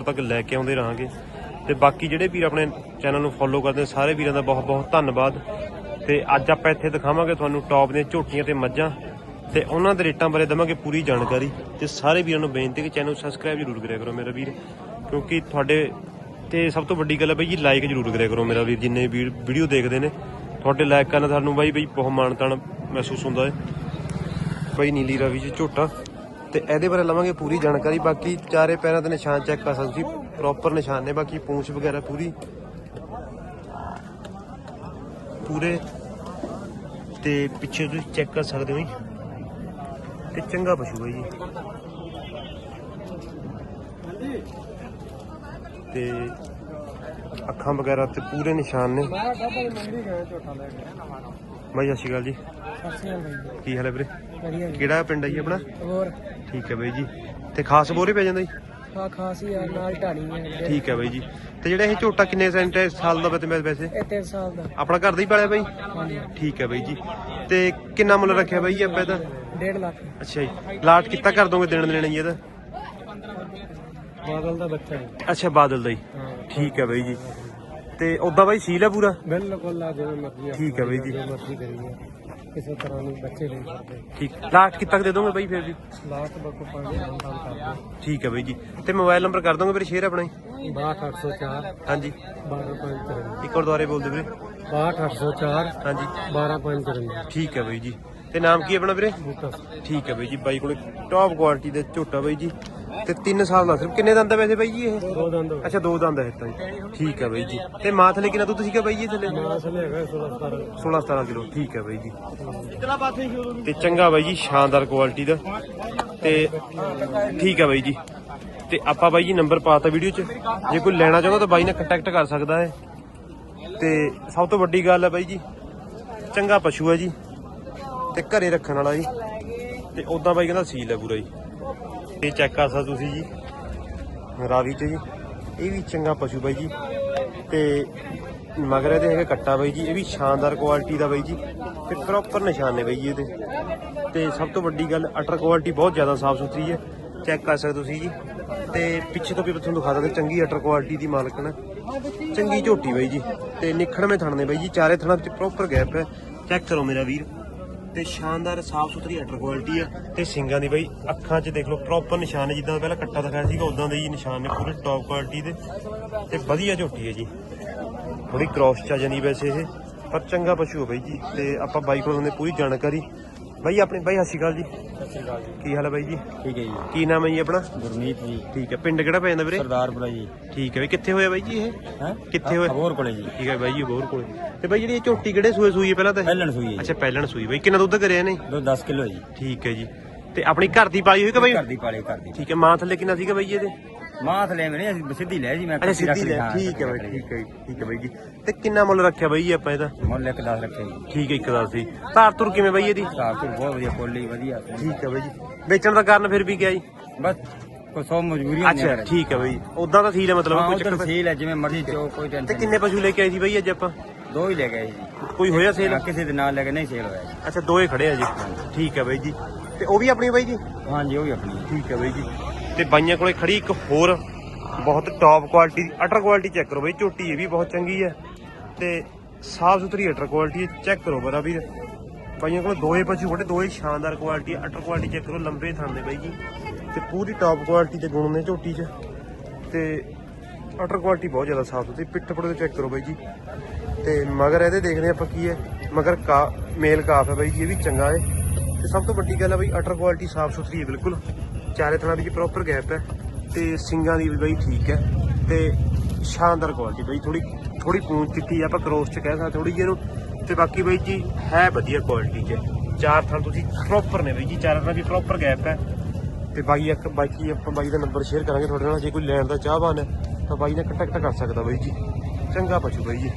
ਤੁਹਾਡੇ ਤੱਕ ਲੈ ਕੇ ਆਉਂਦੇ ਰਹਾਂਗੇ। ਤੇ ਬਾਕੀ ਜਿਹੜੇ ਵੀਰ ਆਪਣੇ ਚੈਨਲ ਨੂੰ ਫੋਲੋ ਕਰਦੇ ਸਾਰੇ ਵੀਰਾਂ ਦਾ ਬਹੁਤ ਬਹੁਤ ਧੰਨਵਾਦ। ਤੇ ਅੱਜ ਆਪਾਂ ਇੱਥੇ ਦਿਖਾਵਾਂਗੇ ਤੁਹਾਨੂੰ ਟੌਪ ਦੀਆਂ ਝੋਟੀਆਂ ਤੇ ਮੱਝਾਂ। ਤੇ ਉਹਨਾਂ ਦੇ ਰੇਟਾਂ ਬਾਰੇ ਦਵਾਂਗੇ ਪੂਰੀ ਜਾਣਕਾਰੀ। ਤੇ ਸਾਰੇ ਵੀਰਾਂ ਨੂੰ ਬੇਨਤੀ ਕਿ ਚੈਨਲ ਸਬਸਕ੍ਰਾਈਬ ਜ਼ਰੂਰ ਕਰਿਆ ਕਰੋ ਮੇਰਾ ਵੀਰ। ਕਿਉਂਕਿ ਤੁਹਾਡੇ ਤੇ ਸਭ ਤੋਂ ਵੱਡੀ ਗੱਲ ਹੈ ਬਈ ਜੀ ਲਾਈਕ ਜ਼ਰੂਰ ਕਰਿਆ ਕਰੋ ਮੇਰਾ ਵੀਰ। ਜਿੰਨੇ ਵੀਰ ਵੀਡੀਓ ਦੇਖਦੇ ਨੇ, ਤੁਹਾਡੇ ਲਾਈਕ ਕਰਨ ਸਾਨੂੰ ਬਾਈ, ਬਈ ਬਹੁਤ ਮਾਣ ਤਾਣ ਮਹਿਸੂਸ ਹੁੰਦਾ ਹੈ। ਬਈ ਨੀਲੀ ਰਾਵੀ ਜੀ ਝੋਟਾ। ਤੇ ਇਹਦੇ ਬਾਰੇ ਲਵਾਂਗੇ ਪੂਰੀ ਜਾਣਕਾਰੀ। ਬਾਕੀ ਚਾਰੇ ਪੈਰਾਂ ਦੇ ਨਿਸ਼ਾਨ ਚੈੱਕ ਕਰ ਸਕਦੇ ਤੁਸੀਂ। ਪ੍ਰੋਪਰ ਨਿਸ਼ਾਨ ਨੇ ਬਾਕੀ ਪੂੰਛ ਵਗੈਰਾ ਪੂਰੀ। ਪੂਰੇ। ਤੇ ਪਿੱਛੇ ਤੁਸੀਂ ਚੈੱਕ ਕਰ ਸਕਦੇ ਹੋ ਜੀ। ਤੇ ਚੰਗਾ ਪਸ਼ੂ ਹੈ ਜੀ। ਤੇ ਅੱਖਾਂ ਵਗੈਰਾ ਤੇ ਪੂਰੇ ਨਿਸ਼ਾਨ ਨੇ। ਬਾਈ ਸਤਿ ਸ਼੍ਰੀ ਅਕਾਲ ਜੀ। ਕੀ ਹਾਲ ਹੈ ਵੀਰੇ? ਕਿਹੜਾ ਪਿੰਡ ਹੈ ਜੀ ਆਪਣਾ? ਹੋਰ? ਠੀਕ ਹੈ ਬਾਈ ਜੀ। ਤੇ ਖਾਸ ਬੋਰੇ ਪੈ ਜਾਂਦਾ ਜੀ? ਖਾ ਖਾਸੀ ਆ ਨਾਲ ਢਾਣੀ ਹੈ ਠੀਕ ਹੈ ਬਾਈ ਜੀ। ਤੇ ਜਿਹੜਾ ਇਹ ਝੋਟਾ ਕਿੰਨੇ ਸੈਂਟ ਸਾਲ ਦਾ ਵੈਸੇ ਇਹ 3 ਸਾਲ ਦਾ। ਆਪਣਾ ਘਰ ਦਾ ਹੀ ਪਾਲਿਆ ਬਾਈ? ਠੀਕ ਹੈ ਬਾਈ ਜੀ। ਤੇ ਕਿੰਨਾ ਮੁੱਲ ਰੱਖਿਆ ਬਾਈ ਆਪਾਂ ਇਹਦਾ? 1.5 ਲੱਖ। ਅੱਛਾ ਜੀ। ਲਾਟ ਕਿੱਤਾ ਕਰ ਦੋਗੇ ਦੇਣ ਲੈਣਾ ਜੀ ਇਹਦਾ? ਬਾਦਲ ਦਾ ਬੱਚਾ ਹੈ। ਅੱਛਾ ਬਾਦਲ ਦਾ ਹੀ। ਹਾਂ। ਠੀਕ ਹੈ ਬਾਈ ਜੀ। ਤੇ ਉਦਾਂ ਬਾਈ ਸੀਲ ਹੈ ਪੂਰਾ? ਬਿਲਕੁਲ ਆ ਜਿਵੇਂ ਮਰਜ਼ੀ ਆ। ਠੀਕ ਹੈ ਬਾਈ ਜੀ। ਜੋ ਮਰਜ਼ੀ ਕਰੀਏ। ਕਿਸੇ ਤਰ੍ਹਾਂ ਦੀ ਬੱਚੇ ਨਹੀਂ ਕਰਦੇ ਠੀਕ। ਲਾਟ ਕਿੱਤਾ ਦੇ ਦੋਗੇ ਬਾਈ ਫਿਰ ਵੀ? ਲਾਸਟ ਬੱਕੋ ਪਾਣੀ ਕੰਮ ਕੰਮ ਕਰਦੇ ਠੀਕ ਹੈ ਬਾਈ ਜੀ। ਤੇ ਮੋਬਾਈਲ ਨੰਬਰ ਕਰ ਦੋਗੇ ਵੀਰੇ ਸ਼ੇਅਰ ਆਪਣਾ ਜੀ? 62804 ਹਾਂਜੀ। 12553 ਇੱਕ ਵਾਰ। ਦੁਬਾਰੇ ਬੋਲ ਦਿਓ ਵੀਰੇ 62804 ਹਾਂਜੀ 12553 ਠੀਕ ਹੈ ਬਾਈ ਜੀ। ਤੇ ਨਾਮ ਕੀ ਹੈ ਆਪਣਾ ਵੀਰੇ? ਬੂਟਾ। ਠੀਕ ਹੈ ਬਾਈ ਜੀ। ਬਾਈ ਕੋਲੇ ਟੌਪ ਕੁਆਲਿਟੀ ਦੇ ਝੋਟਾ ਬਾਈ ਜੀ। ਤੇ 3 ਸਾਲ ਦਾ ਸਿਰਫ। ਕਿੰਨੇ ਦੰਦ ਆ ਵੈਸੇ ਬਾਈ ਜੀ ਇਹ? ਦੋ ਦੰਦ ਅੱਛਾ ਦੋ ਦੰਦ ਹੈ ਤਾਂ ਜੀ। ਠੀਕ ਹੈ ਬਾਈ ਜੀ। ਤੇ ਮਾਂ ਥਲੇ ਕਿੰਨਾ ਦੁੱਧ ਸੀਗਾ ਬਾਈ ਜੀ ਥੱਲੇ? ਮਾਸ ਲੈ ਹੈਗਾ 16 17 16 17 ਕਿਲੋ ਠੀਕ ਹੈ ਬਾਈ ਜੀ। ਤੇ ਚੰਗਾ ਬਾਈ ਜੀ ਸ਼ਾਨਦਾਰ ਕੁਆਲਿਟੀ ਦਾ। ਤੇ ਠੀਕ ਹੈ ਬਾਈ ਜੀ। ਤੇ ਆਪਾਂ ਬਾਈ ਜੀ ਨੰਬਰ ਪਾਤਾ ਵੀਡੀਓ 'ਚ। ਜੇ ਕੋਈ ਲੈਣਾ ਚਾਹੁੰਦਾ ਤਾਂ ਬਾਈ ਨਾਲ ਕੰਟੈਕਟ ਕਰ ਸਕਦਾ ਹੈ। ਤੇ ਸਭ ਤੋਂ ਵੱਡੀ ਗੱਲ ਹੈ ਬਾਈ ਜੀ ਚੰਗਾ ਪਸ਼ੂ ਹੈ ਜੀ। ਤੇ ਘਰੇ ਰੱਖਣ ਵਾਲਾ ਜੀ। ਤੇ ਉਦਾਂ ਬਾਈ ਕਹਿੰਦਾ ਸੀਲ ਹੈ ਪੂਰਾ ਜੀ। ਇਹ ਚੈੱਕ ਕਰ ਸਕਦੇ ਤੁਸੀਂ ਜੀ। ਰਾਵੀ 'ਚ ਜੀ। ਇਹ ਵੀ ਚੰਗਾ ਪਸ਼ੂ ਬਾਈ ਜੀ। ਤੇ ਮਗਰ ਇਹਦੇ ਹੈਗਾ ਕੱਟਾ ਬਾਈ ਜੀ। ਇਹ ਵੀ ਸ਼ਾਨਦਾਰ ਕੁਆਲਿਟੀ ਦਾ ਬਾਈ ਜੀ। ਤੇ ਪ੍ਰੋਪਰ ਨਿਸ਼ਾਨ ਨੇ ਬਾਈ ਜੀ ਇਹਦੇ। ਤੇ ਸਭ ਤੋਂ ਵੱਡੀ ਗੱਲ ਅਟਰ ਕੁਆਲਿਟੀ ਬਹੁਤ ਜ਼ਿਆਦਾ ਸਾਫ਼ ਸੁਥਰੀ ਹੈ। ਚੈੱਕ ਕਰ ਸਕਦੇ ਤੁਸੀਂ ਜੀ। ਤੇ ਪਿੱਛੇ ਤੋਂ ਵੀ ਤੁਹਾਨੂੰ ਦਿਖਾ ਦਿੰਦਾ, ਚੰਗੀ ਅਟਰ ਕੁਆਲਿਟੀ ਦੀ ਮਾਲਕਣ ਹੈ ਚੰਗੀ ਝੋਟੀ ਬਾਈ ਜੀ। ਤੇ ਨਿਖੜਵੇਂ ਥਣ ਨੇ ਬਾਈ ਜੀ। ਚਾਰੇ ਥਣਾਂ ਵਿੱਚ ਪ੍ਰੋਪਰ ਗੈਪ ਹੈ। ਚੈੱਕ ਕਰੋ ਮੇਰਾ ਵੀਰ। ਤੇ ਸ਼ਾਨਦਾਰ ਸਾਫ਼ ਸੁਥਰੀ ਅਟਰ ਕੁਆਲਿਟੀ ਆ ਤੇ ਸਿੰਗਾਂ ਦੀ ਬਾਈ ਅੱਖਾਂ 'ਚ ਦੇਖ ਲਓ ਪ੍ਰੋਪਰ ਨਿਸ਼ਾਨ ਜਿੱਦਾਂ ਪਹਿਲਾਂ ਕੱਟਾ ਦਿਖਾਇਆ ਸੀਗਾ ਉਦਾਂ ਦੇ ਹੀ ਨਿਸ਼ਾਨ ਨੇ ਪੂਰੇ ਟੌਪ ਕੁਆਲਿਟੀ ਦੇ ਤੇ ਵਧੀਆ ਝੋਟੀ ਹੈ ਜੀ। ਥੋੜੀ ਕ੍ਰੋਸ ਚ ਆ ਜਾਂਦੀ ਵੈਸੇ ਇਹ, ਪਰ ਚੰਗਾ ਪਸ਼ੂ ਹੈ ਬਾਈ ਜੀ, ਤੇ ਆਪਾਂ ਬਾਈ ਕੋਲ ਹੁੰਦੇ ਪੂਰੀ ਜਾਣਕਾਰੀ ਬਾਈ ਆਪਣੇ ਬਾਈ ਸਤਿ ਸ਼੍ਰੀ ਅਕਾਲ ਜੀ। ਸਤਿ ਸ਼੍ਰੀ ਅਕਾਲ ਜੀ। ਕੀ ਹਾਲ ਹੈ ਬਾਈ ਜੀ? ਠੀਕ ਹੈ ਜੀ। ਕੀ ਨਾਮ ਹੈ ਜੀ ਆਪਣਾ? ਗੁਰਮੀਤ ਜੀ। ਠੀਕ ਹੈ। ਪਿੰਡ ਕਿਹੜਾ ਪੈ ਜਾਂਦਾ ਵੀਰੇ? ਸਰਦਾਰਪੁਰਾ ਜੀ। ਠੀਕ ਹੈ ਬਈ ਕਿੱਥੇ ਹੋਇਆ ਬਾਈ ਜੀ ਇਹ? ਹੈ? ਕਿੱਥੇ ਹੋਇਆ? ਹੋਰ ਕੋਲੇ ਜੀ। ਠੀਕ ਹੈ ਬਾਈ ਜੀ ਹੋਰ ਕੋਲ। ਤੇ ਬਾਈ ਜਿਹੜੀ ਇਹ ਝੋਟੀ ਕਿਹੜੇ ਸੂਏ ਸੂਈ ਹੈ ਪਹਿਲਾਂ ਤਾਂ? ਪਹਿਲਣ ਸੂਈ ਹੈ ਅੱਛਾ ਪਹਿਲਣ ਸੂਈ ਬਾਈ। ਕਿੰਨਾ ਦੁੱਧ ਕਰਿਆ ਨੇ ਦੋ 10 ਕਿਲੋ ਜੀ। ਠੀਕ ਹੈ ਜੀ। ਤੇ ਆਪਣੀ ਘਰ ਦੀ ਪਾਲੀ ਹੋਈ ਕਿ ਬਾਈ? ਘਰ ਦੀ ਪਾਲੇ ਘਰ ਦੀ ਠੀਕ ਹੈ ਮਾਂ ਥੱਲੇ ਕਿੰਨਾ ਸੀਗਾ ਬਾਈ ਇਹਦੇ? ਮਾਂ ਥਲੇ ਮੇਰੇ ਅਸੀਂ ਸਿੱਧੀ ਲੈ ਜੀ ਮੈਂ ਅੱਛਾ ਸਿੱਧੀ ਲੈ ਠੀਕ ਹੈ ਬਾਈ ਠੀਕ ਹੈ ਜੀ, ਠੀਕ ਹੈ ਬਾਈ ਜੀ। ਤੇ ਕਿੰਨਾ ਮੁੱਲ ਰੱਖਿਆ ਬਾਈ ਜੀ ਆਪਾਂ ਇਹਦਾ? ਮੁੱਲ ਇੱਕ 10 ਰੱਖੇ ਜੀ। ਠੀਕ ਹੈ ਇੱਕ ਦਾ ਸੀ ਧਾਰ ਤੁਰ ਕਿਵੇਂ ਬਾਈ ਇਹਦੀ? ਸਾਫ਼ ਤੋਂ ਬਹੁਤ ਵਧੀਆ ਕੋਲੀ ਵਧੀਆ। ਠੀਕ ਹੈ ਬਾਈ ਜੀ। ਵੇਚਣ ਦਾ ਕਾਰਨ ਫਿਰ ਵੀ ਗਿਆ ਜੀ? ਬਸ ਕੋਈ ਸੌ ਮਜਬੂਰੀਆਂ ਅੱਛਾ ਠੀਕ ਹੈ ਬਾਈ। ਉਦਾਂ ਤਾਂ ਸੀਲ ਹੈ ਮਤਲਬ ਕੋਈ ਚੱਕਰ ਸੇਲ ਹੈ ਜਿਵੇਂ ਮਰਜ਼ੀ ਚੋ ਕੋਈ ਤੇ ਟੈਨਸ਼ਨ ਕਿੰਨੇ ਪਸ਼ੂ ਲੈ ਕੇ ਆਏ ਸੀ ਬਾਈ ਅੱਜ ਆਪਾਂ? ਦੋ ਹੀ ਲੈ ਗਏ ਜੀ ਕੋਈ ਹੋਇਆ ਸੇਲ? ਕਿਸੇ ਦੇ ਨਾਲ ਲੈ ਕੇ ਨਹੀਂ ਸੇਲ ਹੋਇਆ। ਜੀ ਅੱਛਾ ਦੋਏ ਖੜੇ ਆ ਜੀ। ਠੀਕ ਹੈ ਬਾਈ ਜੀ। ਤੇ ਉਹ ਵੀ ਆਪਣੀ ਬਾਈ ਜੀ? ਹਾਂਜੀ ਉਹ ਵੀ ਆਪਣੀ। ਠੀਕ ਹੈ ਬਾਈ ਜੀ। ਤੇ ਬਾਈਆਂ ਕੋਲੇ ਖੜੀ ਇੱਕ ਹੋਰ ਬਹੁਤ ਟੌਪ ਕੁਆਲਿਟੀ ਦੀ ਅਟਰ ਕੁਆਲਿਟੀ ਚੈੱਕ ਕਰੋ ਬਾਈ, ਝੋਟੀ ਇਹ ਵੀ ਬਹੁਤ ਚੰਗੀ ਹੈ ਤੇ ਸਾਫ਼ ਸੁਥਰੀ ਅਟਰ ਕੁਆਲਿਟੀ ਚੈੱਕ ਕਰੋ ਬਰਾ ਵੀਰ। ਬਾਈਆਂ ਕੋਲ ਦੋਏ ਪਸ਼ੂ ਖੜੇ ਦੋਏ ਸ਼ਾਨਦਾਰ ਕੁਆਲਿਟੀ ਅਟਰ ਕੁਆਲਿਟੀ ਚੈੱਕ ਕਰੋ, ਲੰਬੇ ਥਣ ਦੇ ਬਾਈ ਜੀ। ਤੇ ਪੂਰੀ ਟੌਪ ਕੁਆਲਿਟੀ ਦੇ ਗੁਣ ਨੇ ਝੋਟੀ 'ਚ। ਤੇ ਅਟਰ ਕੁਆਲਿਟੀ ਬਹੁਤ ਜ਼ਿਆਦਾ ਸਾਫ਼ ਸੁਥਰੀ, ਪਿੱਠ ਪੜੇ ਚੈੱਕ ਕਰੋ ਬਾਈ ਜੀ। ਤੇ ਮਗਰ ਇਹਦੇ ਦੇਖਦੇ ਆਪਾਂ ਕੀ ਹੈ, ਮਗਰ ਕਾ, ਮੇਲ ਕਾਫ ਹੈ ਬਾਈ ਜੀ, ਇਹ ਵੀ ਚੰਗਾ ਹੈ। ਤੇ ਸਭ ਤੋਂ ਵੱਡੀ ਗੱਲ ਹੈ ਬਾਈ ਅਟਰ ਕੁਆਲਿਟੀ ਸਾਫ਼ ਸੁਥਰੀ ਹੈ ਬਿਲਕੁਲ। ਚਾਰੇ ਥਣਾਂ ਦੀ ਪ੍ਰੋਪਰ ਗੈਪ ਹੈ ਤੇ ਸਿੰਗਾਂ ਦੀ ਵੀ ਬਾਈ ਠੀਕ ਹੈ ਤੇ ਸ਼ਾਨਦਾਰ ਕੁਆਲਿਟੀ ਬਾਈ ਥੋੜੀ ਥੋੜੀ ਪੂੰਛ ਚਿੱਟੀ ਆ, ਆਪਾਂ ਕਰੋਸ ਚ ਕਹਿ ਸਕਦੇ ਥੋੜੀ ਜਿਹੀ ਇਹਨੂੰ ਤੇ ਬਾਕੀ ਬਾਈ ਜੀ ਹੈ ਵਧੀਆ ਕੁਆਲਿਟੀ ਚ। ਚਾਰ ਥਾਂ ਤੁਸੀਂ ਪ੍ਰੋਪਰ ਨੇ ਬਾਈ ਜੀ ਚਾਰਾਂ ਥਾਂ ਵੀ ਪ੍ਰੋਪਰ ਗੈਪ ਹੈ। ਤੇ ਬਾਈ ਇੱਕ ਬਾਕੀ ਆਪਾਂ ਬਾਈ ਦਾ ਨੰਬਰ ਸ਼ੇਅਰ ਕਰਾਂਗੇ ਤੁਹਾਡੇ ਨਾਲ ਜੇ ਕੋਈ ਲੈਣ ਦਾ ਚਾਹਵਾਨ ਹੈ ਤਾਂ ਬਾਈ ਨਾਲ ਕੰਟੈਕਟ ਕਰ ਸਕਦਾ ਬਾਈ ਜੀ। ਚੰਗਾ ਪਸ਼ੂ ਬਾਈ ਜੀ।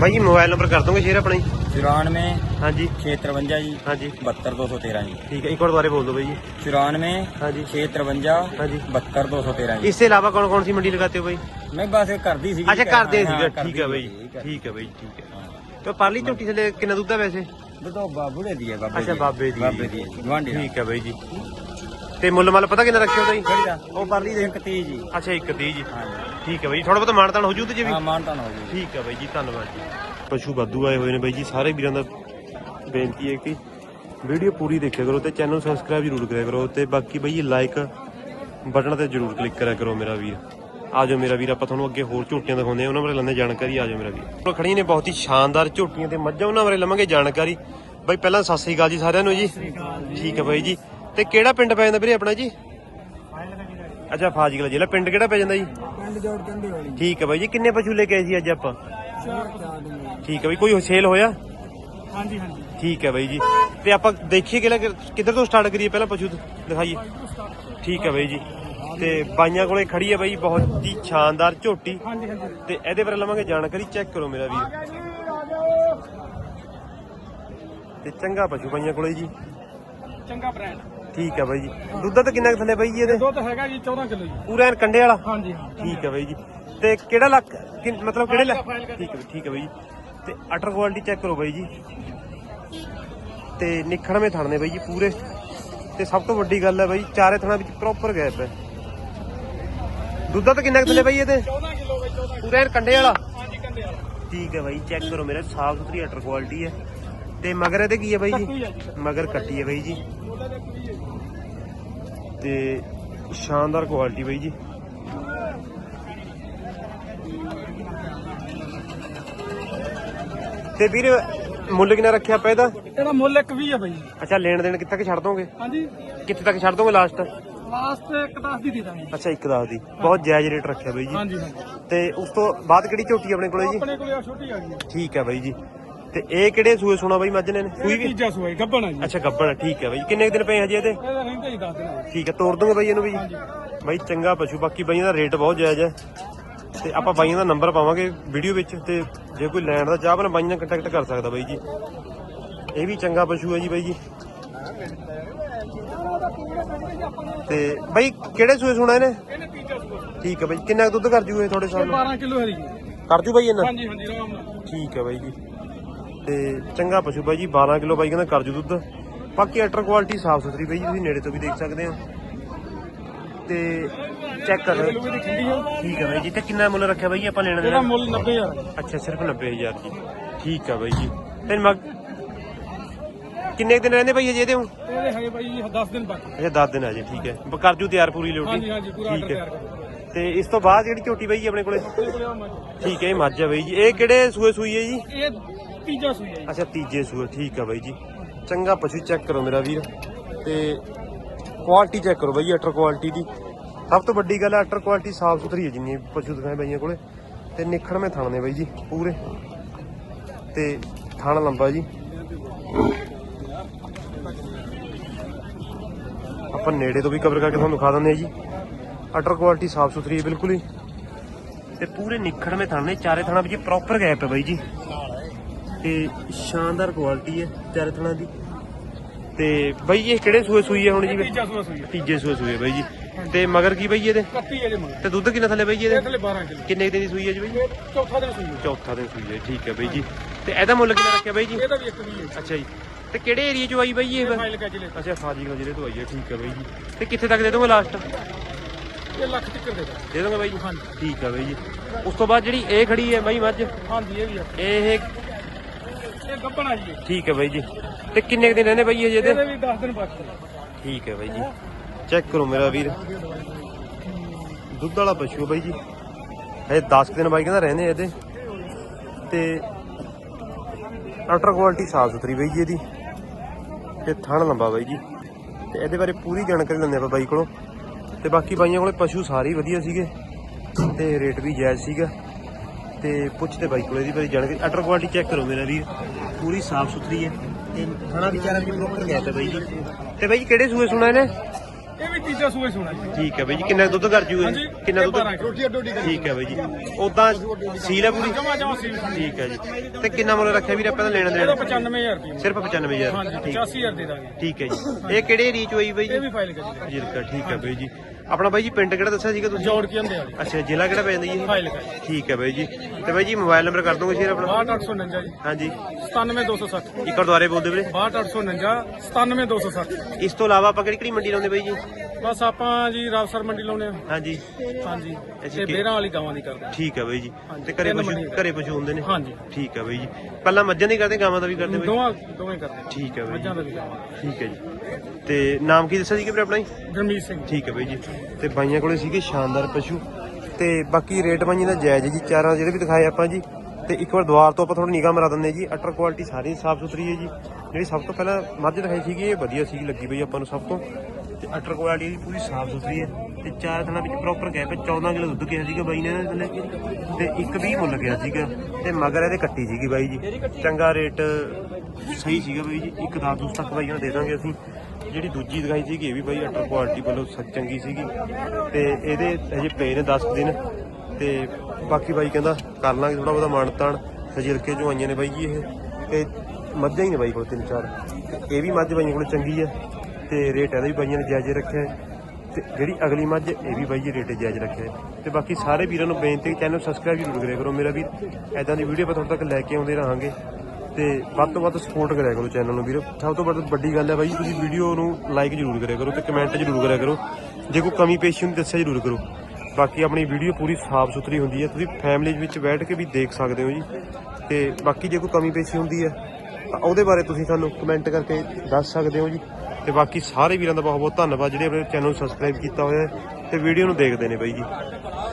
ਬਾਈ ਜੀ ਮੋਬਾਈਲ ਨੰਬਰ ਕਰ ਦੋਗੇ ਸ਼ੇਅਰ ਆਪਣਾ ਜੀ 94 ਹਾਂਜੀ। 653 ਜੀ ਹਾਂਜੀ। 72213 ਜੀ। ਠੀਕ ਹੈ ਇੱਕ ਵਾਰ ਦੁਬਾਰੇ ਬੋਲ ਦਿਓ ਬਾਈ ਜੀ। 94 ਹਾਂਜੀ। 653 ਹਾਂਜੀ। 72213 ਜੀ। ਇਸ ਤੋਂ ਇਲਾਵਾ ਕੌਣ ਕੌਣ ਸੀ ਮੰਡੀ ਲਗਾਤੇ ਹੋ ਬਾਈ? ਮੈਂ ਬਸ ਇਹ ਕਰਦੀ ਸੀ ਅੱਛਾ ਕਰਦੇ ਸੀਗਾ। ਠੀਕ ਹੈ ਬਾਈ। ਠੀਕ ਹੈ। ਬਾਈ ਠੀਕ ਹੈ। ਤੇ ਪਰਲੀ ਝੋਟੀ ਥੱਲੇ ਕਿੰਨਾ ਦੁੱਧ ਹੈ ਵੈਸੇ? ਦੁੱਧ ਬਾਬੂੜੇ ਦੀ ਹੈ ਬਾਬੇ ਅੱਛਾ ਬਾਬੇ ਦੀ ਬਾਬੇ ਦੀ ਗਵਾਂਢੀ ਠੀਕ ਹੈ ਬਾਈ ਜੀ। ਤੇ ਮੁੱਲ ਮਾਲ ਪਤਾ ਕਿੰਨਾ ਰੱਖਿਆ ਉਹਦਾ ਜੀ? ਉਹ ਪਰਲੀ ਦੇ। 31 ਜੀ। ਅੱਛਾ 31 ਜੀ। ਠੀਕ ਹੈ ਬਾਈ ਥੋੜਾ ਬਹੁਤ ਮਾਨਤਾਨ ਹੋ ਜੂ ਤੇ ਜੀ ਵੀ? ਹਾਂ ਮਾਨਤਾਨ ਹੋ ਜੂ। ਠੀਕ ਹੈ ਬਾਈ ਜੀ ਧੰਨਵਾਦ ਜੀ। ਪਸ਼ੂ ਵਾਧੂ ਆਏ ਹੋਏ ਨੇ ਬਾਈ ਜੀ ਸਾਰੇ ਵੀਰਾਂ ਦਾ ਬੇਨਤੀ ਹੈ ਕਿ ਵੀਡੀਓ ਪੂਰੀ ਦੇਖਿਆ ਕਰੋ ਤੇ ਚੈਨਲ ਸਬਸਕ੍ਰਾਈਬ ਜ਼ਰੂਰ ਕਰਿਆ ਕਰੋ ਤੇ ਬਾਕੀ ਬਾਈ ਲਾਈਕ ਬਟਨ ਤੇ ਜ਼ਰੂਰ ਕਲਿੱਕ ਕਰਿਆ ਕਰੋ ਮੇਰਾ ਵੀਰ। ਆਜੋ ਮੇਰਾ ਵੀਰ ਆਪਾਂ ਤੁਹਾਨੂੰ ਅੱਗੇ ਹੋਰ ਝੋਟੀਆਂ ਦਿਖਾਉਂਦੇ ਆ ਉਹਨਾਂ ਬਾਰੇ ਲੈਂਦੇ ਜਾਣਕਾਰੀ ਆਜੋ ਮੇਰਾ ਵੀਰ। ਖੜੀਆਂ ਨੇ ਬਹੁਤ ਹੀ ਸ਼ਾਨਦਾਰ ਝੋਟੀਆਂ ਤੇ ਮੱਝਾਂ ਉਹਨਾਂ ਬਾਰੇ ਲਵਾਂਗੇ ਜਾਣਕਾਰੀ। ਬਾਈ ਪਹਿਲਾਂ ਸਤਿ ਸ੍ਰੀ ਅਕਾਲ ਜੀ ਸਾਰਿਆਂ ਨੂੰ ਜੀ। ਠੀਕ ਹੈ ਬਾਈ ਜੀ। ਤੇ ਕਿਹੜਾ ਪਿੰਡ ਪੈ ਜਾਂਦਾ ਵੀਰੇ ਆਪਣਾ ਜੀ? ਅੱਛਾ ਫਾਜ਼ਿਲਕਾ ਜ਼ਿਲ੍ਹਾ। ਪਿੰਡ ਕਿਹੜਾ ਪੈ ਜਾਂਦਾ ਜੀ? ਪਿੰਡ ਜੋੜ ਕੰਡੇ ਵਾਲੀ ਠੀਕ ਹੈ ਬਾਈ ਜੀ ਕਿੰਨੇ ਪਸ਼ੂ ਲੈ ਕੇ ਆਏ ਸੀ ਅੱਜ ਆਪਾਂ? ਠੀਕ ਹੈ ਬਈ ਕੋਈ ਸੇਲ ਹੋਇਆ? ਹਾਂਜੀ ਹਾਂਜੀ। ਠੀਕ ਹੈ ਬਾਈ ਜੀ। ਤੇ ਆਪਾਂ ਦੇਖੀਏ ਕਿ ਕਿੱਧਰ ਤੋਂ ਸਟਾਰਟ ਕਰੀਏ ਪਹਿਲਾਂ ਪਸ਼ੂ ਦਿਖਾਈਏ। ਠੀਕ ਹੈ ਬਾਈ ਜੀ। ਤੇ ਬਾਈਆਂ ਕੋਲੇ ਖੜੀ ਹੈ ਬਾਈ ਬਹੁਤ ਹੀ ਸ਼ਾਨਦਾਰ ਝੋਟੀ। ਹਾਂਜੀ ਹਾਂਜੀ। ਤੇ ਇਹਦੇ ਬਾਰੇ ਲਵਾਂਗੇ ਜਾਣਕਾਰੀ ਚੈੱਕ ਕਰੋ ਮੇਰਾ ਵੀਰ। ਤੇ ਚੰਗਾ ਪਸ਼ੂ ਬਾਈਆਂ ਕੋਲੇ ਜੀ। ਚੰਗਾ ਬ੍ਰਾਂਡ ਠੀਕ ਹੈ ਬਾਈ ਜੀ। ਦੁੱਧ ਤਾਂ ਕਿੰਨਾ ਕੁ ਥੱਲੇ ਬਾਈ ਜੀ ਇਹਦੇ? ਦੁੱਧ ਹੈਗਾ ਜੀ 14 ਕਿਲੋ ਜੀ। ਪੂਰਾ ਕੰਡੇ ਵਾਲਾ? ਹਾਂਜੀ ਠੀਕ ਹੈ ਬਾਈ ਜੀ। ਤੇ ਕਿਹੜਾ ਲੱਕ ਕਿ- ਮਤਲਬ ਕਿਹੜੇ ਲੱਕ ਠੀਕ ਹੈ ਠੀਕ ਹੈ ਬਾਈ। ਜੀ ਤੇ ਅਟਰ ਕੁਆਲਿਟੀ ਚੈੱਕ ਕਰੋ ਬਾਈ ਜੀ। ਤੇ ਨਿਖੜਵੇਂ ਥਾਣੇ ਬਾਈ ਜੀ ਪੂਰੇ। ਤੇ ਸਭ ਤੋਂ ਵੱਡੀ ਗੱਲ ਹੈ ਬਾਈ ਚਾਰੇ ਥਾਣਾ ਵਿੱਚ ਪ੍ਰੋਪਰ ਗੈਪ ਹੈ। ਦੁੱਧ ਤਾਂ ਕਿੰਨਾ ਕੁ ਥੱਲੇ ਬਾਈ ਇਹਦੇ? 14 ਕਿਲੋ ਬਈ 14 ਪੂਰਾ ਐਨ ਕੰਡੇ ਵਾਲਾ? ਹਾਂਜੀ ਕੰਡੇ ਵਾਲਾ। ਠੀਕ ਹੈ ਬਾਈ ਚੈੱਕ ਕਰੋ ਮੇਰੇ ਸਾਫ਼ ਸੁਥਰੀ ਅਟਰ ਕੁਆਲਿਟੀ ਹੈ। ਤੇ ਮਗਰ ਇਹਦੇ ਕੀ ਹੈ ਬਾਈ ਕੱਟੀ ਜੀ ਹੈ ਜੀ ਮਗਰ ਕੱਟੀ ਹੈ ਬਾਈ ਜੀ। ਉਹਦਾ ਤੇ ਕੁੜੀ ਹੈ ਜੀ। ਤੇ ਸ਼ਾਨਦਾਰ ਕੁਆਲਿਟੀ ਬਾਈ ਜੀ। ਤੇ ਵੀਰ ਮੁੱਲ ਕਿੰਨਾ ਰੱਖਿਆ ਆਪਾਂ ਇਹਦਾ? ਇਹਦਾ ਮੁੱਲ ਇੱਕ ਵੀ ਹੈ ਬਈ। ਅੱਛਾ ਲੈਣ ਦੇਣ ਕਿੱਥੇ ਤੱਕ ਛੱਡ ਦੋਗੇ? ਹਾਂਜੀ। ਕਿੱਥੇ ਤੱਕ ਛੱਡ ਦੋਗੇ ਲਾਸਟ ਲਾਸਟ ਇੱਕ ਦਸ ਦੀ ਦੇ ਦਾਂਗੇ। ਅੱਛਾ ਇੱਕ ਦੱਸ ਦੀ। ਬਹੁਤ ਜਾਇਜ਼ ਰੇਟ ਰੱਖਿਆ ਬਾਈ ਜੀ। ਹਾਂਜੀ ਹਾਂਜੀ। ਤੇ ਉਸ ਤੋਂ ਬਾਅਦ ਕਿਹੜੀ ਝੋਟੀ ਆਪਣੇ ਕੋਲੇ ਜੀ? ਆਪਣੇ ਕੋਲੇ ਆ ਛੋਟੀ ਆ ਗਈ ਠੀਕ ਹੈ ਬਾਈ ਜੀ। ਤੇ ਇਹ ਕਿਹੜੇ ਸੂਏ ਸੁਣਾ ਬਾਈ ਮੱਝ ਨੇ? ਸੂਈ ਵੀ? ਤੀਜਾ ਸੂਆ ਗੱਬਣ ਆ ਜੀ। ਅੱਛਾ ਗੱਬਣ ਠੀਕ ਹੈ ਬਾਈ। ਕਿੰਨੇ ਦਿਨ ਪਏ ਹਜੇ ਇਹਦੇ? ਇਹਦਾ ਰਹਿੰਦਾ ਹੀ ਦੱਸ ਦੇਣਾ ਠੀਕ ਹੈ ਤੋਰ ਦੋਗੇ ਬਾਈ ਇਹਨੂੰ ਵੀ? ਹਾਂਜੀ। ਬਾਈ ਚੰਗਾ ਪਸ਼ੂ ਬਾਕੀ ਬਾਈਆਂ ਦਾ ਰੇਟ ਬਹੁਤ ਜਾਇਜ਼ ਹੈ ਤੇ ਆਪਾਂ ਬਾਈਆਂ ਦਾ ਨੰਬਰ ਪਾਵਾਂਗੇ ਵੀਡੀਓ ਵਿੱਚ ਤੇ ਜੇ ਕੋਈ ਲੈਣ ਦਾ ਚਾਹ ਬਣਾ ਬਾਈਆਂ ਨਾਲ ਕੰਟੈਕਟ ਕਰ ਸਕਦਾ ਬਾਈ ਜੀ। ਇਹ ਵੀ ਚੰਗਾ ਪਸ਼ੂ ਹੈ ਜੀ ਬਾਈ ਜੀ। ਤੇ ਬਾਈ ਕਿਹੜੇ ਸੂਏ ਸੁਣਾ ਇਹਨੇ? ਠੀਕ ਹੈ ਬਾਈ ਕਿੰਨਾ ਦੁੱਧ ਕਰ ਜੂ ਇਹ ਤੁਹਾਡੇ ਸਾਹਮਣੇ 12 ਕਿਲੋ ਹੈ ਜੀ। ਕਰ ਜੂ ਬਾਈ ਇਹਨਾਂ? ਹਾਂਜੀ ਹਾਂਜੀ ਆਰਾਮ ਨਾਲ। ਠੀਕ ਹੈ ਬਾਈ ਜੀ। ਤੇ ਚੰਗਾ ਪਸ਼ੂ ਬਾਈ ਜੀ 12 ਕਿਲੋ ਬਾਈ ਕਹਿੰਦਾ ਕਰ ਜੂ ਦੁੱਧ। ਬਾਕੀ ਅਟਰ ਕੁਆਲਿਟੀ ਸਾਫ਼ ਸੁਥਰੀ ਬਾਈ ਜੀ ਤੁਸੀਂ ਨੇੜੇ ਤੋਂ ਵੀ ਦੇਖ ਸਕਦੇ ਹੋ। ਤੇ ਚੈੱਕ ਕਰ ਲਓ ਦੀ ਹੈ। ਠੀਕ ਹੈ ਬਾਈ ਜੀ ਤੇ ਕਿੰਨਾ ਮੁੱਲ ਰੱਖਿਆ ਬਾਈ ਜੀ ਆਪਾਂ ਲੈਣ ਇਹਦਾ ਮੁੱਲ 90000 ਅੱਛਾ ਸਿਰਫ 90000 ਜੀ। ਠੀਕ ਹੈ ਬਾਈ ਜੀ। ਤੇ ਮਗ ਕਿੰਨੇ ਦਿਨ ਰਹਿੰਦੇ ਬਾਈ ਅਜੇ ਇਹਦੇ ਹੁਣ? ਇਹਦੇ ਹੈਗੇ ਬਾਈ 10 ਦਿਨ ਬਾਕੀ। ਅੱਛਾ 10 ਦਿਨ ਆ ਜੀ ਠੀਕ ਹੈ। ਬ- ਕਰ ਜੂ ਤਿਆਰ ਪੂਰੀ ਲੋਟੀ ਹਾਂਜੀ ਹਾਂਜੀ ਪੂਰਾ ਆਰਡਰ ਠੀਕ ਤਿਆਰ ਹੈ ਕਰੋ ਤੇ ਇਸ ਤੋਂ ਬਾਅਦ ਜਿਹੜੀ ਝੋਟੀ ਬਾਈ ਜੀ ਆਪਣੇ ਕੋਲੇ? ਆਪਣੇ ਕੋਲੇ ਆ ਮੱਝ। ਠੀਕ ਹੈ ਇਹ ਮੱਝ ਆ ਬਾਈ ਜੀ। ਇਹ ਕਿਹੜੇ ਸੂਏ ਸੂਈ ਹੈ ਜੀ? ਇਹ ਤੀਜਾ ਸੂਆ ਹੈ ਜੀ। ਅੱਛਾ ਤੀਜੇ ਸੂਏ ਠੀਕ ਆ ਬਾਈ ਜੀ। ਚੰਗਾ ਪਸ਼ੂ ਚੈੱਕ ਕਰੋ ਮੇਰਾ ਵੀਰ। ਤੇ ਕੁਆਲਿਟੀ ਚੈੱਕ ਕਰੋ ਬਾਈ ਅਟਰ ਕੁਆਲਿਟੀ ਦੀ। ਸਭ ਤੋਂ ਵੱਡੀ ਗੱਲ ਹੈ ਅਟਰ ਕੁਆਲਿਟੀ ਸਾਫ਼ ਸੁਥਰੀ ਹੈ ਜਿੰਨੀ ਪਸ਼ੂ ਦਿਖਾਏ ਬਾਈਆਂ ਕੋਲੇ। ਤੇ ਨਿਖੜਵੇਂ ਥਣ ਨੇ ਬਾਈ ਜੀ, ਪੂਰੇ। ਤੇ ਥਣ ਲੰਬਾ ਜੀ। ਆਪਾਂ ਨੇੜੇ ਤੋਂ ਵੀ ਕਵਰ ਕਰਕੇ ਤੁਹਾਨੂੰ ਦਿਖਾ ਦਿੰਦੇ ਆ ਜੀ। ਅਟਰ ਕੁਆਲਿਟੀ ਸਾਫ਼ ਸੁਥਰੀ ਹੈ ਬਿਲਕੁਲ ਹੀ। ਤੇ ਪੂਰੇ ਨਿਖੜਵੇਂ ਥਣ ਨੇ, ਚਾਰੇ ਥਣਾਂ ਵਿੱਚ ਪ੍ਰੋਪਰ ਗੈਪ ਹੈ ਬਾਈ ਜੀ। ਤੇ ਸ਼ਾਨਦਾਰ ਕੁਆਲਿਟੀ ਹੈ ਚਾਰੇ ਥਣਾਂ ਦੀ। ਤੇ ਬਾਈ ਇਹ ਕਿਹੜੇ ਸੂਏ ਸੂਈ ਹੈ ਹੁਣ ਜੀ? ਤੀਜਾ ਸੂਆ ਸੂਈ ਹੈ ਤੀਜੇ ਸੂਏ ਸੂਏ ਬਾਈ ਜੀ। ਤੇ ਮਗਰ ਕੀ ਬਾਈ ਇਹਦੇ? ਹੈ ਜੀ ਮਗਰ। ਤੇ ਦੁੱਧ ਕਿੰਨਾ ਥੱਲੇ ਬਾਈ ਇਹਦੇ? ਥਲੇ 12 ਕਿਲੋ। ਕਿੰਨੇ ਕੁ ਦਿਨ ਦੀ ਸੂਈ ਹੈ ਜੀ ਬਾਈ? ਇਹ ਚੌਥਾ ਦਿਨ ਸੂਈ ਚੌਥਾ ਦਿਨ ਸੂਈ ਹੈ ਠੀਕ ਹੈ ਬਾਈ ਜੀ। ਤੇ ਇਹਦਾ ਮੁੱਲ ਕਿੰਨਾ ਰੱਖਿਆ ਬਾਈ ਜੀ? ਇਹਦਾ ਵੀ ਇੱਕ ਵੀ ਹੈ ਅੱਛਾ ਜੀ। ਤੇ ਕਿਹੜੇ ਏਰੀਆ ਚੋਂ ਆਈ ਬਾਈ ਇਹ? ਫਾਈਲ ਕਾ ਜ਼ਿਲ੍ਹੇ ਤੋਂ। ਅੱਛਾ ਫਾਜ਼ਿਲਕਾ ਜ਼ਿਲ੍ਹੇ ਤੋਂ ਆਈ ਹੈ ਠੀਕ ਹੈ ਬਾਈ ਜੀ। ਤੇ ਕਿੱਥੇ ਤੱਕ ਦੇ ਦੋਗੇ ਲਾਸਟ ਇਹ ਲੱਖ ਟਿੱਕਰ ਦੇ ਦਾ ਦੇ ਦੋਗੇ ਬਾਈ ਜੀ? ਠੀਕ ਹੈ ਬਾਈ ਜੀ। ਉਸ ਤੋਂ ਬਾਅਦ ਜਿਹੜੀ ਇਹ ਖੜੀ ਹੈ ਬਾਈ ਮੱਝ? ਹਾਂਜੀ ਇਹ ਵੀ ਹੈ ਇਹ ਗੱਬਣ। ਠੀਕ ਹੈ ਬਾਈ ਜੀ। ਤੇ ਕਿੰਨੇ ਕੁ ਦਿਨ ਰਹਿੰਦੇ ਬਾਈ ਇਹ ਇਹਦੇ ਇਹਦੇ ਵੀ 10 ਦਿਨ ਬਾਕੀ ਹੈ। ਠੀਕ ਹੈ ਬਾਈ ਜੀ। ਚੈੱਕ ਕਰੋ ਮੇਰਾ ਵੀਰ। ਦੁੱਧ ਵਾਲਾ ਪਸ਼ੂ ਹੈ ਬਾਈ ਜੀ। ਇਹ 10 ਦਿਨ ਬਾਈ ਕਹਿੰਦਾ ਰਹਿੰਦੇ ਆ ਇਹਦੇ। ਤੇ ਅਲਟਰ ਕੁਆਲਿਟੀ ਸਾਫ਼ ਸੁਥਰੀ ਬਾਈ ਜੀ ਇਹਦੀ। ਤੇ ਥਣ ਲੰਬਾ ਬਾਈ ਜੀ। ਤੇ ਇਹਦੇ ਬਾਰੇ ਪੂਰੀ ਜਾਣਕਾਰੀ ਲੈਂਦੇ ਆਪਾਂ ਬਾਈ ਕੋਲੋਂ। ਤੇ ਬਾਕੀ ਬਾਈਆਂ ਕੋਲੇ ਪਸ਼ੂ ਸਾਰੇ ਹੀ ਵਧੀਆ ਸੀਗੇ। ਤੇ ਰੇਟ ਵੀ ਜਾਇਜ਼ ਸੀਗਾ। ਤੇ ਪੁੱਛਦੇ ਬਾਈ ਕੋਲੇ ਇਹਦੀ ਬਾਰੇ ਜਾਣਕਾਰੀ ਅਟਰ ਕੁਆਲਿਟੀ ਚੈੱਕ ਕਰੋ ਮੇਰਾ ਵੀਰ। ਪੂਰੀ ਸਾਫ਼ ਸੁਥਰੀ ਹੈ। ਤੇ ਥਣਾ ਵਿਚਾਰਾ ਵੀ ਪ੍ਰੋਪਰ ਗਿਆ ਤੇ ਬਾਈ ਜੀ। ਤੇ ਬਾਈ ਜੀ ਕਿਹੜੇ ਸੂਏ ਸੁਣਾ ਇਹਨੇ? ਇਹ ਵੀ ਤੀਜਾ ਸੂਏ ਸੋਣਾ ਜੀ। ਠੀਕ ਹੈ ਬਾਈ ਜੀ ਕਿੰਨਾ ਦੁੱਧ ਕਰ ਜੂਗਾ? ਹਾਂਜੀ ਕਿੰਨਾ ਇਹ ਦੁੱਧ 12 ਰੋਟੀ ਅੱਡੋ ਠੀਕ ਹੈ ਬਾਈ ਜੀ। ਉਦਾਂ ਸੀਲ ਹੈ ਪੂਰੀ? ਜਮਾ ਜਮਾ ਸੀ ਠੀਕ ਹੈ ਜੀ। ਤੇ ਕਿੰਨਾ ਮੁੱਲ ਰੱਖਿਆ ਵੀਰ ਆਪਾਂ ਦਾ ਲੈਣਾ ਦੇਣਾ? 95000 ਰੁਪਏ ਸਿਰਫ 95000 ਹਾਂਜੀ ਠੀਕ। 85000 ਦੇ ਦਾਂਗੇ ਠੀਕ ਹੈ ਜੀ। ਇਹ ਕਿਹੜੇ ਰੀਚ ਹੋਈ ਬਾਈ ਇਹ ਜੀ ਵੀ ਫਾਈਲ ਕਰ ਜੀ ਠੀਕ ਹੈ ਬਾਈ ਜੀ। ਆਪਣਾ ਬਾਈ ਜੀ ਪਿੰਡ ਕਿਹੜਾ ਦੱਸਿਆ ਸੀਗਾ ਤੁਸੀਂ? ਜੋੜ ਕੇ ਅੰਦੇ ਵਾਲੀ ਅੱਛਾ ਜ਼ਿਲ੍ਹਾ ਕਿਹੜਾ ਪੈਂਦਾ ਜੀ ਇਹ? ਫਾਈਲ ਕਰ। ਠੀਕ ਹੈ ਬਾਈ ਜੀ। ਤੇ ਬਾਈ ਜੀ ਮੋਬਾਈਲ ਨੰਬਰ ਕਰ ਦੋਗੇ ਸ਼ੇਅਰ ਆਪਣਾ? 62849 ਜੀ। ਹਾਂਜੀ। 97260 ਇੱਕ ਵਾਰ ਦੁਬਾਰੇ ਬੋਲ ਦਿਓ ਵੀਰੇ 62849 97260 ਇਸ ਤੋਂ ਇਲਾਵਾ ਆਪਾਂ ਕਿਹੜੀ ਕਿਹੜੀ ਮੰਡੀ ਲਾਉਂਦੇ ਬਾਈ ਜੀ? ਬਸ ਆਪਾਂ ਜੀ ਰਾਵਸਰ ਮੰਡੀ ਲਾਉਣੇ ਆ। ਹਾਂਜੀ। ਹਾਂਜੀ। ਤੇ ਕਿ- ਬੇਰਾਂ ਵਾਲੀ ਗਾਵਾਂ ਦੀ ਕਰਦੇ ਠੀਕ ਹੈ ਬਾਈ ਜੀ। ਹਾਂਜੀ, ਤੇ ਘਰੇ ਤਿੰਨ ਪਸ਼ੂ ਮੰਡੀਆਂ। ਘਰੇ ਪਸ਼ੂ ਹੁੰਦੇ ਨੇ? ਹਾਂਜੀ। ਠੀਕ ਹੈ ਬਾਈ ਜੀ। ਪਹਿਲਾਂ ਮੱਝਾਂ ਦੀ ਕਰਦੇ ਗਾਵਾਂ ਦਾ ਵੀ ਕਰਦੇ ਬਾਈ? ਦੋਵਾਂ ਦੋਵੇਂ ਕਰਦੇ। ਠੀਕ ਹੈ ਬਾਈ ਮੱਝਾਂ ਦਾ ਵੀ ਗਾਵਾਂ ਠੀਕ ਹੈ ਜੀ। ਤੇ ਨਾਮ ਕੀ ਦੱਸਿਆ ਸੀ ਕਿ ਵੀਰੇ ਆਪਣਾ ਜੀ? ਗਰਮੀਤ ਸਿੰਘ। ਠੀਕ ਹੈ ਬਾਈ ਜੀ। ਤੇ ਬਾਈਆਂ ਕੋਲੇ ਸੀਗੇ ਸ਼ਾਨਦਾਰ ਪਸ਼ੂ। ਤੇ ਬਾਕੀ ਰੇਟ ਬਾਈਆਂ ਦਾ ਜਾਇਜ਼ ਹੈ ਜੀ ਚਾਰਾਂ ਜਿਹੜੇ ਵੀ ਦਿਖਾਏ ਆਪਾਂ ਜੀ। ਤੇ ਇੱਕ ਵਾਰ ਦੁਆਰ ਤੋਂ ਆਪਾਂ ਥੋੜਾ ਨਿਗਾਹ ਮਰਾ ਦਿੰਦੇ ਜੀ। ਅਟਰ ਕੁਆਲਿਟੀ ਸਾਰੀ ਸਾਫ਼ ਸੁਥਰੀ ਹੈ ਜੀ। ਜਿਹੜੀ ਸਭ ਤੋਂ ਪਹਿਲਾਂ ਮੱਝ ਦਿਖਾਈ ਸੀਗੀ ਇਹ ਵਧੀਆ ਸੀਗੀ ਲੱਗੀ ਬਈ ਆਪਾਂ ਨੂੰ ਸਭ ਤੋਂ। ਤੇ ਅਟਰ ਕੁਆਲਿਟੀ ਦੀ ਪੂਰੀ ਸਾਫ਼ ਸੁਥਰੀ ਹੈ। ਤੇ ਚਾਰ ਥਣਾ ਵਿੱਚ ਪ੍ਰੋਪਰ ਗੈਪ ਹੈ। 14 ਕਿਲੋ ਦੁੱਧ ਕਿਹਾ ਸੀਗਾ ਬਾਈ ਨੇ ਥੱਲੇ ਤੇ ਇੱਕ ਵੀ ਮੁੱਲ ਗਿਆ ਸੀਗਾ। ਤੇ ਮਗਰ ਇਹਦੇ ਕੱਟੀ ਸੀਗੀ ਬਾਈ ਜੀ। ਚੰਗਾ ਰੇਟ ਸਹੀ ਸੀਗਾ ਬਾਈ ਜੀ। ਇੱਕ 10 ਦੂਸ ਤੱਕ ਬਾਈ ਨੂੰ ਦੇ ਦਾਂਗੇ ਅਸੀਂ। ਜਿਹੜੀ ਦੂਜੀ ਦਿਖਾਈ ਸੀਗੀ, ਇਹ ਵੀ ਬਾਈ ਅਟਰ ਕੁਆਲਿਟੀ ਵੱਲੋਂ ਸੱਚ ਚੰਗੀ ਸੀਗੀ। ਤੇ ਇਹਦੇ ਹਜੇ ਪਏ ਨੇ 10 ਦਿਨ। ਤੇ ਬਾਕੀ ਬਾਈ ਕਹਿੰਦਾ ਕਰ ਲਾਂਗੇ ਥੋੜਾ ਬਹੁਤਾ ਮਾਣ ਤਾਣ ਹਜਿਲਕੇ ਚੋਂ ਆਈਆਂ ਨੇ ਬਾਈ ਜੀ ਇਹ। ਤੇ ਮੱਝਾਂ ਹੀ ਨੇ ਬਾਈ ਕੋਲ ਤਿੰਨ ਚਾਰ ਤੇ ਇਹ ਵੀ ਮੱਝ ਬਾਈਆਂ ਕੋਲ ਚੰਗੀ ਹੈ ਤੇ ਰੇਟ ਇਹਦਾ ਵੀ ਬਾਈਆਂ ਨੇ ਜਾਇਜ਼ ਰੱਖਿਆ ਹੈ। ਤੇ ਜਿਹੜੀ ਅਗਲੀ ਮੱਝ, ਇਹ ਵੀ ਬਾਈ ਜੀ ਰੇਟ ਜਾਇਜ਼ ਰੱਖਿਆ ਹੈ। ਤੇ ਬਾਕੀ ਸਾਰੇ ਵੀਰਾਂ ਨੂੰ ਬੇਨਤੀ ਚੈਨਲ ਸਬਸਕ੍ਰਾਈਬ ਜ਼ਰੂਰ ਕਰਿਆ ਕਰੋ। ਮੇਰਾ ਵੀਰ ਐਦਾਂ ਦੀ ਵੀਡੀਓ ਆਪਾਂ ਤੁਹਾਡੇ ਤੱਕ ਲੈ ਕੇ ਆਉਂਦੇ ਰਹਾਂਗੇ। ਤੇ ਵੱਧ ਤੋਂ ਵੱਧ ਸਪੋਰਟ ਕਰਿਆ ਕਰੋ ਚੈਨਲ ਨੂੰ ਵੀਰ। ਸਭ ਤੋਂ ਵੱਧ ਵੱਡੀ ਗੱਲ ਹੈ ਬਾਈ, ਤੁਸੀਂ ਵੀਡੀਓ ਨੂੰ ਲਾਈਕ ਜ਼ਰੂਰ ਕਰਿਆ ਕਰੋ ਤੇ ਕਮੈਂਟ ਜ਼ਰੂਰ ਕਰਿਆ ਕਰੋ। ਜੇ ਕੋਈ ਕਮੀ ਪੇਸ਼ੀ ਹੁੰਦੀ ਦੱਸਿਆ ਜ਼ਰੂਰ ਕਰੋ। ਬਾਕੀ ਆਪਣੀ ਵੀਡੀਓ ਪੂਰੀ ਸਾਫ਼ ਸੁਥਰੀ ਹੁੰਦੀ ਹੈ। ਤੁਸੀਂ ਫੈਮਿਲੀ ਵਿੱਚ ਬੈਠ ਕੇ ਵੀ ਦੇਖ ਸਕਦੇ ਹੋ ਜੀ। ਤੇ ਬਾਕੀ ਜੇ ਕੋਈ ਕਮੀ ਪੇਸ਼ੀ ਹੁੰਦੀ ਹੈ, ਤਾਂ ਉਹਦੇ ਬਾਰੇ ਤੁਸੀਂ ਸਾਨੂੰ ਕਮੈਂਟ ਕਰਕੇ ਦੱਸ ਸਕਦੇ ਹੋ ਜੀ। ਤੇ ਬਾਕੀ ਸਾਰੇ ਵੀਰਾਂ ਦਾ ਬਹੁਤ ਬਹੁਤ ਧੰਨਵਾਦ ਜਿਹੜੇ ਆਪਣੇ ਚੈਨਲ ਨੂੰ ਸਬਸਕ੍ਰਾਈਬ ਕੀਤਾ ਹੋਇਆ ਹੈ। ਤੇ ਵੀਡੀਓ ਨੂੰ ਦੇਖਦੇ ਨੇ ਬਾਈ ਜੀ।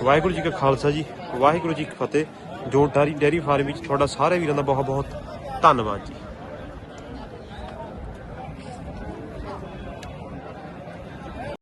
ਵਾਹਿਗੁਰੂ ਜੀ ਕਾ ਖਾਲਸਾ ਜੀ। ਵਾਹਿਗੁਰੂ ਜੀ ਕੀ ਫਤਿਹ। ਜੋ ਡੈਰੀ ਫਾਰਮ ਵਿੱਚ ਤੁਹਾਡਾ ਸਾਰੇ ਵੀਰਾਂ ਦਾ ਬਹੁਤ ਬਹੁਤ ਧੰਨਵਾਦ ਜੀ।